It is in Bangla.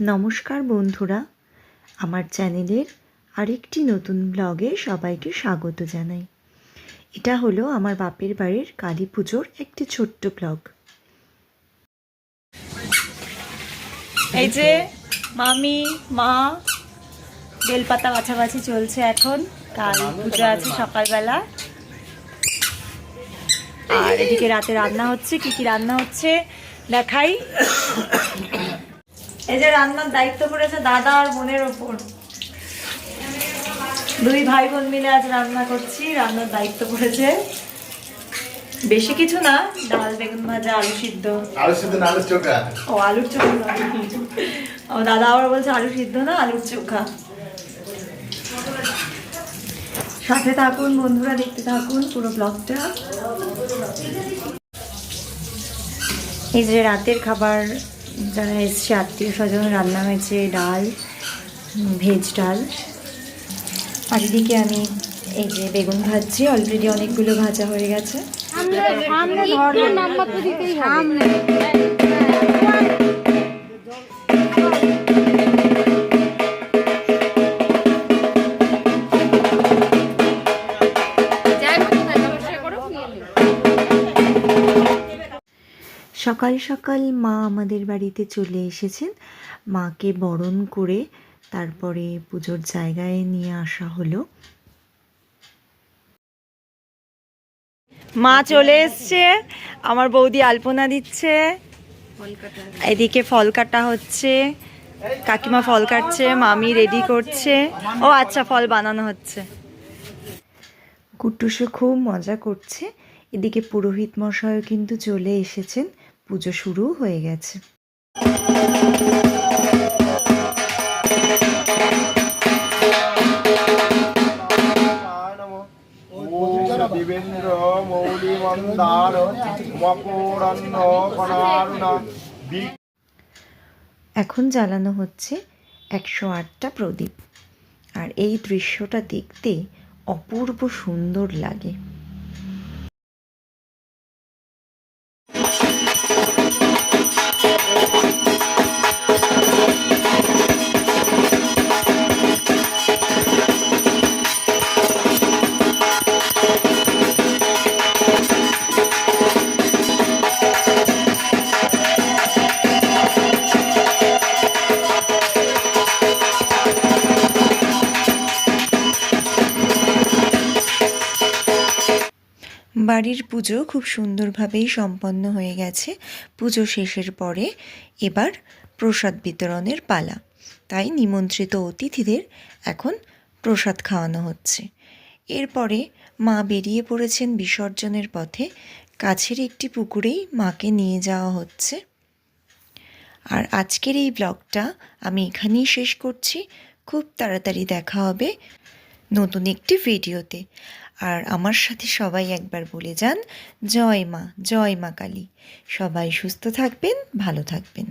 নমস্কার বন্ধুরা। আমার চ্যানেলের আরেকটি নতুন ব্লগে সবাইকে স্বাগত জানাই। এটা হলো আমার বাপের বাড়ির কালী পুজোর একটি ছোট্ট ব্লগ। এই যে মামি, মা, বেলপাতা কাছাকাছি চলছে এখন। কাল পুজো আছে সকালবেলা। আর এদিকে রাতে রান্না হচ্ছে, কি কি রান্না হচ্ছে দেখাই। এই যে রান্নার দায়িত্ব পড়েছে দাদা আর বোনের ওপর। দুই ভাই বোন মিলে আজ রান্না করছি রান্নার দায়িত্ব পড়েছে বেশি কিছু না ডাল বেগুন ভাজা আলু সিদ্ধ। আলু সিদ্ধ না আলু চোখা? ও আলুর চোখা ও দাদা আবার বলছে আলু সিদ্ধ না আলুর চোখা। সাথে থাকুন বন্ধুরা দেখতে থাকুন পুরো ব্লগটা। এই যে রাতের খাবার যারা এসছে আত্মীয় স্বজন রান্না হয়েছে ডাল ভেজ ডাল। আর এদিকে আমি এই যে বেগুন ভাজছি অলরেডি অনেকগুলো ভাজা হয়ে গেছে। দিতেই সামনে। সকাল সকাল মা আমাদের বাড়িতে চলে এসেছেন। মাকে বরণ করে তারপরে পুজোর জায়গায় নিয়ে আসা হলো। মা চলে এসছে, আমার বৌদি আলপনা দিচ্ছে। এদিকে ফল কাটা হচ্ছে, কাকিমা ফল কাটছে, মামি রেডি করছে। ও আচ্ছা ফল বানানো হচ্ছে। কুট্টুসও খুব মজা করছে। এদিকে পুরোহিত মশাইও কিন্তু চলে এসেছেন। পুজো শুরু হয়ে গেছে। এখন জ্বালানো হচ্ছে একশো আটটা প্রদীপ। আর এই দৃশ্যটা দেখতে অপূর্ব সুন্দর লাগে। বাড়ির পুজো খুব সুন্দরভাবেই সম্পন্ন হয়ে গেছে। পুজো শেষের পরে এবার প্রসাদ বিতরণের পালা। তাই নিমন্ত্রিত অতিথিদের এখন প্রসাদ খাওয়ানো হচ্ছে। এরপরে মা বেরিয়ে পড়েছেন বিসর্জনের পথে। কাছের একটি পুকুরেই মাকে নিয়ে যাওয়া হচ্ছে। আর আজকের এই ব্লগটা আমি এখানেই শেষ করছি। খুব তাড়াতাড়ি দেখা হবে নতুন একটি ভিডিওতে। আর আমার সাথে সবাই একবার বলে যান, জয় মা জয় মা কালী। সবাই সুস্থ থাকবেন, ভালো থাকবেন।